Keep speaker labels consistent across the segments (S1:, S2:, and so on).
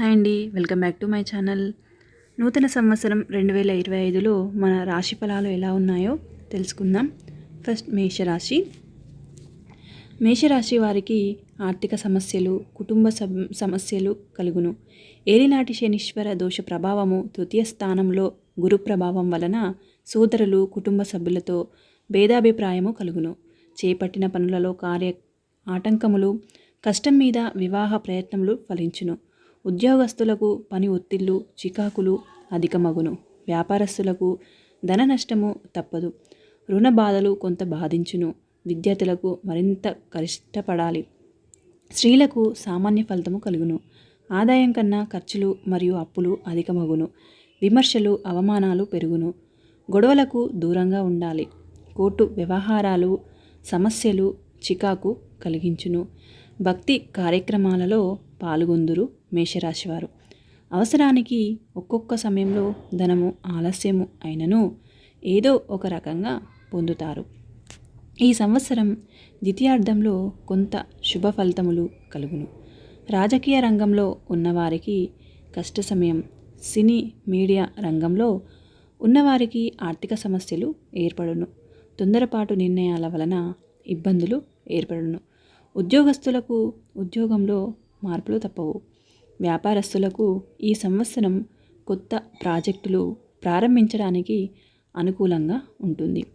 S1: Hi అండి. Welcome back to my channel. నూతన సంవత్సరం రెండు వేల ఇరవై ఐదులో మన రాశి ఫలాలు ఎలా ఉన్నాయో తెలుసుకుందాం. ఫస్ట్ మేషరాశి. మేషరాశి వారికి ఆర్థిక సమస్యలు కుటుంబ సమస్యలు కలుగును. ఏలినాటి శనీశ్వర దోష ప్రభావము తృతీయ స్థానంలో గురు ప్రభావం వలన సోదరులు కుటుంబ సభ్యులతో భేదాభిప్రాయము కలుగును. చేపట్టిన పనులలో కార్య ఆటంకములు కష్టం మీద వివాహ ప్రయత్నములు ఫలించును. ఉద్యోగస్తులకు పని ఒత్తిళ్ళు చికాకులు అధికమగును. వ్యాపారస్తులకు ధన నష్టము తప్పదు. రుణ బాధలు కొంత బాధించును. విద్యార్థులకు మరింత కష్టపడాలి. స్త్రీలకు సామాన్య ఫలితము కలుగును. ఆదాయం కన్నా ఖర్చులు మరియు అప్పులు అధికమగును. విమర్శలు అవమానాలు పెరుగును. గొడవలకు దూరంగా ఉండాలి. కోర్టు వ్యవహారాలు సమస్యలు చికాకు కలిగించును. భక్తి కార్యక్రమాలలో పాల్గొందురు. మేషరాశివారు. అవసరానికి ఒక్కొక్క సమయంలో ధనము ఆలస్యము అయినను ఏదో ఒక రకంగా పొందుతారు. ఈ సంవత్సరం ద్వితీయార్థంలో కొంత శుభ ఫలితములు కలుగును. రాజకీయ రంగంలో ఉన్నవారికి కష్ట సమయం సినీ మీడియా రంగంలో ఉన్నవారికి ఆర్థిక సమస్యలు ఏర్పడును. తొందరపాటు నిర్ణయాల వలన ఇబ్బందులు ఏర్పడును. ఉద్యోగస్తులకు ఉద్యోగంలో మార్పులు తప్పవు. వ్యాపారస్తులకు ఈ సంవత్సరం కొత్త ప్రాజెక్టులు ప్రారంభించడానికి అనుకూలంగా ఉంటుంది.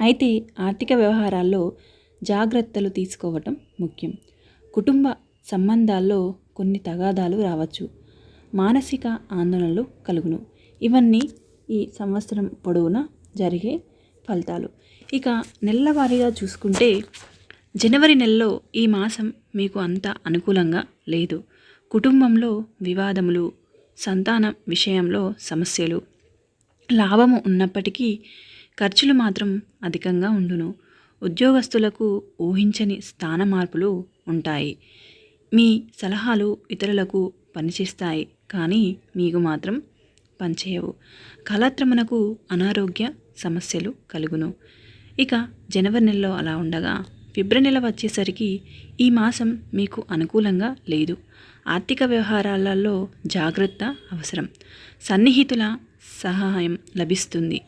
S1: అయితే ఆర్థిక వ్యవహారాల్లో జాగ్రత్తలు తీసుకోవటం ముఖ్యం. కుటుంబ సంబంధాల్లో కొన్ని తగాదాలు రావచ్చు. మానసిక ఆందోళనలు కలుగును. ఇవన్నీ ఈ సంవత్సరం పొడవునా జరిగే ఫలితాలు. ఇక నెలవారీగా చూసుకుంటే జనవరి నెలలో ఈ మాసం మీకు అంత అనుకూలంగా లేదు. కుటుంబంలో వివాదములు సంతానం విషయంలో సమస్యలు లాభము ఉన్నప్పటికీ ఖర్చులు మాత్రం అధికంగా ఉండును. ఉద్యోగస్తులకు ఊహించని స్థాన మార్పులు ఉంటాయి. మీ సలహాలు ఇతరులకు పనిచేస్తాయి కానీ మీకు మాత్రం పనిచేయవు. కళాత్రమునకు అనారోగ్య సమస్యలు కలుగును. ఇక జనవరి నెలలో అలా ఉండగా ఫిబ్రవరి నెల వచ్చేసరికి ఈ మాసం మీకు అనుకూలంగా లేదు. ఆర్థిక వ్యవహారాలలో జాగ్రత్త అవసరం. సన్నిహితుల సహాయం లభిస్తుంది.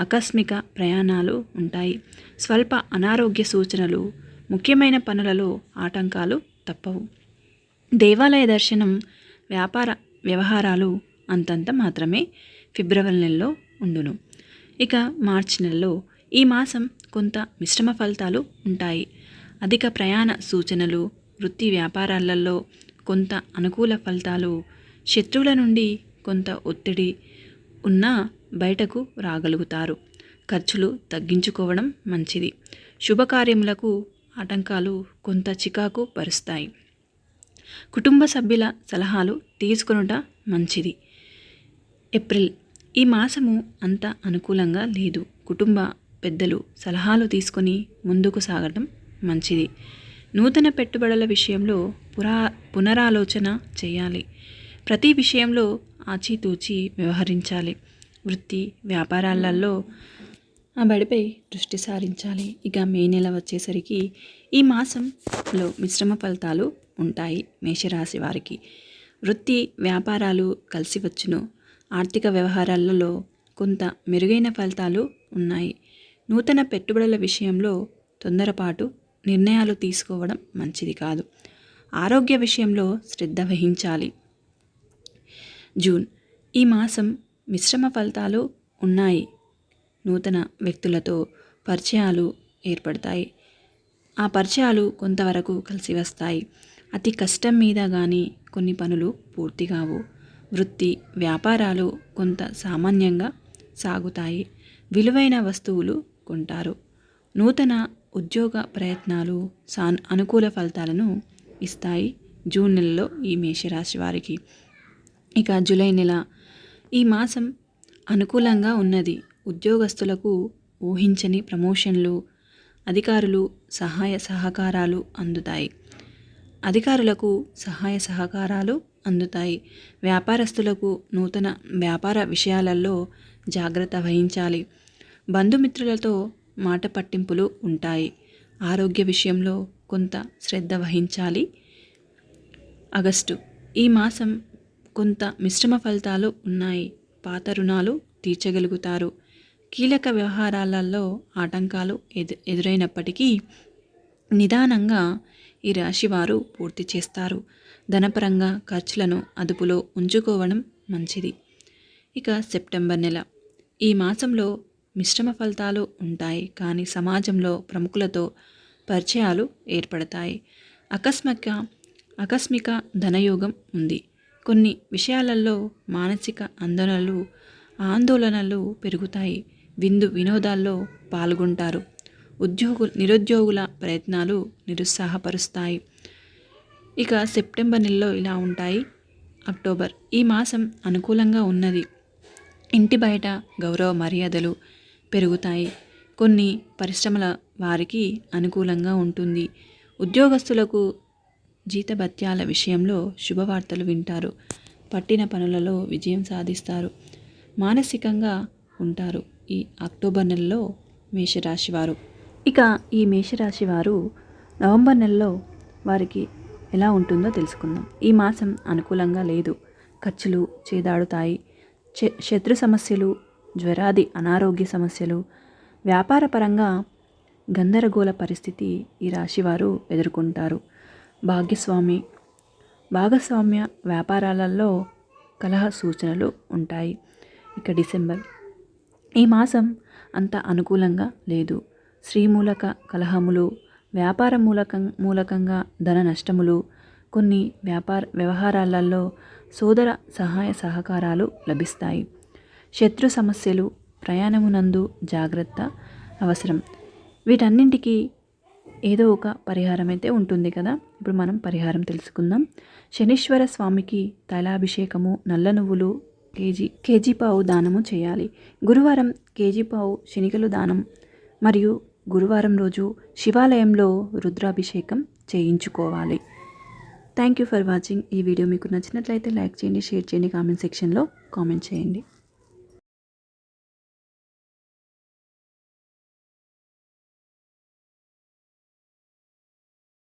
S1: ఆకస్మిక ప్రయాణాలు ఉంటాయి. స్వల్ప అనారోగ్య సూచనలు ముఖ్యమైన పనులలో ఆటంకాలు తప్పవు. దేవాలయ దర్శనం వ్యాపార వ్యవహారాలు అంతంత మాత్రమే ఫిబ్రవరి నెలలో ఉండును. ఇక మార్చి నెలలో ఈ మాసం కొంత మిశ్రమ ఫలితాలు ఉంటాయి. అధిక ప్రయాణ సూచనలు వృత్తి వ్యాపారాలలో కొంత అనుకూల ఫలితాలు శత్రువుల నుండి కొంత ఒత్తిడి ఉన్నా బయటకు రాగలుగుతారు. ఖర్చులు తగ్గించుకోవడం మంచిది. శుభకార్యములకు ఆటంకాలు కొంత చికాకు పరుస్తాయి. కుటుంబ సభ్యుల సలహాలు తీసుకొనుట మంచిది. ఏప్రిల్. ఈ మాసము అంత అనుకూలంగా లేదు. కుటుంబ పెద్దలు సలహాలు తీసుకొని ముందుకు సాగడం మంచిది. నూతన పెట్టుబడుల విషయంలో పురా పునరాలోచన చేయాలి. ప్రతి విషయంలో ఆచితూచి వ్యవహరించాలి. వృత్తి వ్యాపారాలలో ఆ బడిపై దృష్టి సారించాలి. ఇక మే నెల వచ్చేసరికి ఈ మాసంలో మిశ్రమ ఫలితాలు ఉంటాయి మేషరాశి వారికి. వృత్తి వ్యాపారాలు కలిసి వచ్చును. ఆర్థిక వ్యవహారాలలో కొంత మెరుగైన ఫలితాలు ఉన్నాయి. నూతన పెట్టుబడుల విషయంలో తొందరపాటు నిర్ణయాలు తీసుకోవడం మంచిది కాదు. ఆరోగ్య విషయంలో శ్రద్ధ వహించాలి. జూన్. ఈ మాసం మిశ్రమ ఫలితాలు ఉన్నాయి. నూతన వ్యక్తులతో పరిచయాలు ఏర్పడతాయి. ఆ పరిచయాలు కొంతవరకు కలిసి వస్తాయి. అతి కష్టం మీద కానీ కొన్ని పనులు పూర్తి కావు. వృత్తి వ్యాపారాలు కొంత సామాన్యంగా సాగుతాయి. విలువైన వస్తువులు కొంటారు నూతన ఉద్యోగ ప్రయత్నాలు సాన్ అనుకూల ఫలితాలను ఇస్తాయి జూన్ నెలలో ఈ మేషరాశి వారికి. ఇక జూలై నెల ఈ మాసం అనుకూలంగా ఉన్నది. ఉద్యోగస్తులకు ఊహించని ప్రమోషన్లు అధికారులు సహాయ సహకారాలు అందుతాయి. అధికారులకు సహాయ సహకారాలు అందుతాయి. వ్యాపారస్తులకు నూతన వ్యాపార విషయాలలో జాగ్రత్త వహించాలి. బంధుమిత్రులతో మాట పట్టింపులు ఉంటాయి. ఆరోగ్య విషయంలో కొంత శ్రద్ధ వహించాలి. ఆగస్టు. ఈ మాసం కొంత మిశ్రమ ఫలితాలు ఉన్నాయి. పాత రుణాలు తీర్చగలుగుతారు. కీలక వ్యవహారాలలో ఆటంకాలు ఎదు ఎదురైనప్పటికీ నిదానంగా ఈ రాశివారు పూర్తి చేస్తారు. ధనపరంగా ఖర్చులను అదుపులో ఉంచుకోవడం మంచిది. ఇక సెప్టెంబర్ నెల. ఈ మాసంలో మిశ్రమ ఫలితాలు ఉంటాయి కానీ సమాజంలో ప్రముఖులతో పరిచయాలు ఏర్పడతాయి. అకస్మిక ఆకస్మిక ధనయోగం ఉంది. కొన్ని విషయాలలో మానసిక ఆందోళనలు ఆందోళనలు పెరుగుతాయి. విందు వినోదాల్లో పాల్గొంటారు. ఉద్యోగు నిరుద్యోగుల ప్రయత్నాలు నిరుత్సాహపరుస్తాయి. ఇక సెప్టెంబర్ నెలలో ఇలా ఉంటాయి. అక్టోబర్ ఈ మాసం అనుకూలంగా ఉన్నది. ఇంటి బయట గౌరవ మర్యాదలు పెరుగుతాయి. కొన్ని పరిశ్రమల వారికి అనుకూలంగా ఉంటుంది. ఉద్యోగస్తులకు జీతభత్యాల విషయంలో శుభవార్తలు వింటారు. పట్టిన పనులలో విజయం సాధిస్తారు. మానసికంగా ఉంటారు. ఈ అక్టోబర్ నెలలో మేషరాశి వారు. ఇక ఈ మేషరాశి వారు నవంబర్ నెలలో వారికి ఎలా ఉంటుందో తెలుసుకుందాం. ఈ మాసం అనుకూలంగా లేదు. ఖర్చులు చేదాడుతాయి. శత్రు సమస్యలు జ్వరాది అనారోగ్య సమస్యలు వ్యాపారపరంగా గందరగోళ పరిస్థితి ఈ రాశివారు ఎదుర్కొంటారు. భాగ్యస్వామి భాగస్వామ్య వ్యాపారాలలో కలహ సూచనలు ఉంటాయి. ఇక డిసెంబర్ ఈ మాసం అంత అనుకూలంగా లేదు. శ్రీమూలక కలహములు వ్యాపార మూలకం మూలకంగా ధన నష్టములు కొన్ని వ్యాపార వ్యవహారాలలో సోదర సహాయ సహకారాలు లభిస్తాయి. శత్రు సమస్యలు ప్రయాణమునందు జాగ్రత్త అవసరం. వీటన్నింటికి ఏదో ఒక పరిహారం అయితే ఉంటుంది కదా? ఇప్పుడు మనం పరిహారం తెలుసుకుందాం. శనీశ్వర స్వామికి తైలాభిషేకము నల్ల నువ్వులు కేజీ కేజీ పావు దానము చేయాలి. గురువారం కేజీ పావు శనికలు దానం మరియు గురువారం రోజు శివాలయంలో రుద్రాభిషేకం చేయించుకోవాలి. Thank you for watching. ఈ వీడియో మీకు నచ్చినట్లయితే లైక్ చేయండి షేర్ చేయండి కామెంట్ సెక్షన్లో కామెంట్ చేయండి.